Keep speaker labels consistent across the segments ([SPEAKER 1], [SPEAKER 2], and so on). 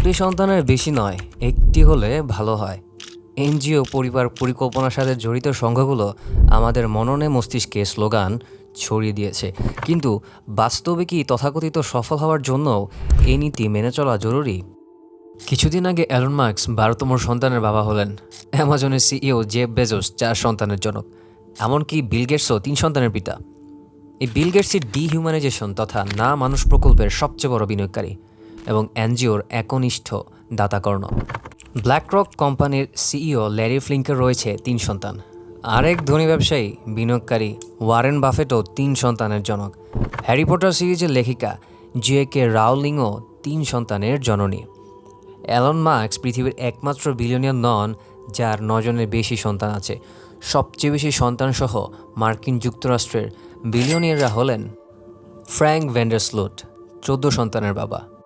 [SPEAKER 1] দুটি সন্তানের বেশি নয়, একটি হলে ভালো হয়। এনজিও পরিবার পরিকল্পনার সাথে জড়িত সংঘগুলো আমাদের মননে মস্তিষ্কে স্লোগান ছড়িয়ে দিয়েছে। কিন্তু বাস্তবে কি তথাকথিত সফল হওয়ার জন্য এই নীতি মেনে চলা জরুরি? কিছুদিন আগে অ্যালন মার্কস বারোতম সন্তানের বাবা হলেন। অ্যামাজনের সিইও জেব বেজোস চার সন্তানের জনক। এমনকি বিল গেটসও তিন সন্তানের পিতা। এই বিল গেটসের ডিহিউম্যানাইজেশন তথা না মানুষ প্রকল্পের সবচেয়ে বড় বিনিয়োগকারী। এবং এনজিওর একনিষ্ঠ দাতাকর্ণ। ব্ল্যাকরক কোম্পানির সিইও ল্যারি ফ্লিঙ্কের রয়েছে তিন সন্তান। আরেক ধনী ব্যবসায়ী, বিনিয়োগকারী ওয়ারেন বাফেটও তিন সন্তানের জনক। হ্যারি পটার সিরিজের লেখিকা জে কে রাউলিংও তিন সন্তানের জননী। অ্যালন মার্কস পৃথিবীর একমাত্র বিলিয়নিয়ার নন, যার নজনের বেশি সন্তান আছে। সবচেয়ে বেশি সন্তানসহ মার্কিন যুক্তরাষ্ট্রের বিলিয়নিয়াররা হলেন ফ্র্যাঙ্ক ভ্যান্ডারস্লুট চোদ্দ সন্তানের বাবা।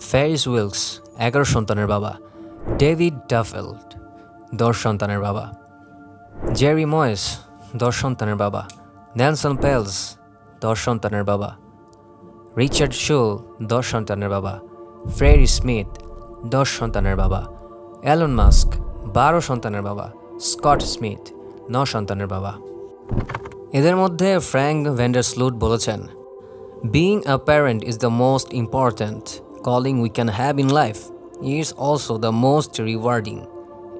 [SPEAKER 1] ফ্যারিস উইলস এগারো সন্তানের বাবা। ডেভিড ডাফেল্ড, দশ সন্তানের বাবা। জেরি ময়েস, দশ সন্তানের বাবা। ন্যানসন পেলস, দশ সন্তানের বাবা। রিচার্ড শোল, দশ সন্তানের বাবা। ফ্রেরি স্মিথ, দশ সন্তানের বাবা। অ্যালন মাস্ক, বারো সন্তানের বাবা। স্কট স্মিথ, ন সন্তানের বাবা। এদের মধ্যে ফ্র্যাঙ্ক ভ্যান্ডারস্লুট বলেছেন being a parent is the most important calling we can have in life is also the most rewarding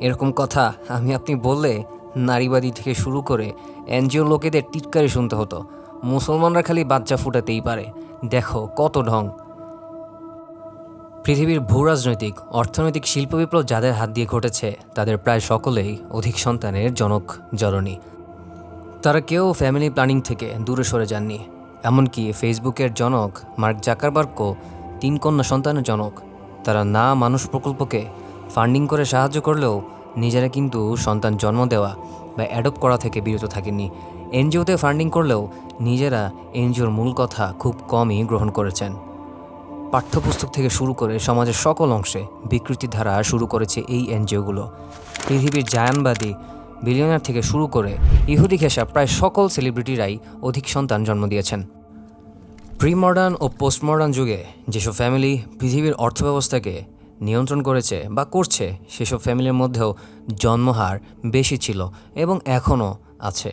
[SPEAKER 1] এরকম কথা আমি আপনি বললে নারীবাদী থেকে শুরু করে এনজিও লোকেদের টিটকারি শুনতে হতো। মুসলমানরা খালি বাচ্চা ফুটাতেই পারে। দেখো কত ঢং। পৃথিবীর ভূরাজনৈতিক অর্থনৈতিক শিল্প বিপ্লব যাদের হাত দিয়ে ঘটেছে, তাদের প্রায় সকলেই অধিক সন্তানের জনক জননী। তারা কেউ ফ্যামিলি প্ল্যানিং থেকে দূরে সরে যাননি। এমনকি ফেসবুকের জনক মার্ক জাকারবার্গও তিন কন্যা সন্তানের জনক। তারা না মানুষ প্রকল্পকে ফান্ডিং করে সাহায্য করলেও নিজেরা কিন্তু সন্তান জন্ম দেওয়া বা অ্যাডপ্ট করা থেকে বিরত থাকেননি। এনজিওতে ফান্ডিং করলেও নিজেরা এনজিওর মূল কথা খুব কমই গ্রহণ করেছেন। পাঠ্যপুস্তক থেকে শুরু করে সমাজের সকল অংশে বিকৃতির ধারা শুরু করেছে এই এনজিওগুলো। পৃথিবীর জায়ানবাদী বিলিয়নার থেকে শুরু করে ইহুদি ঘেঁষা প্রায় সকল সেলিব্রিটিরাই অধিক সন্তান জন্ম দিয়েছেন। প্রি মডার্ন ও পোস্ট মডার্ন যুগে যেসব ফ্যামিলি পৃথিবীর অর্থব্যবস্থাকে নিয়ন্ত্রণ করেছে বা করছে, সেসব ফ্যামিলির মধ্যেও জন্মহার বেশি ছিল এবং এখনও আছে।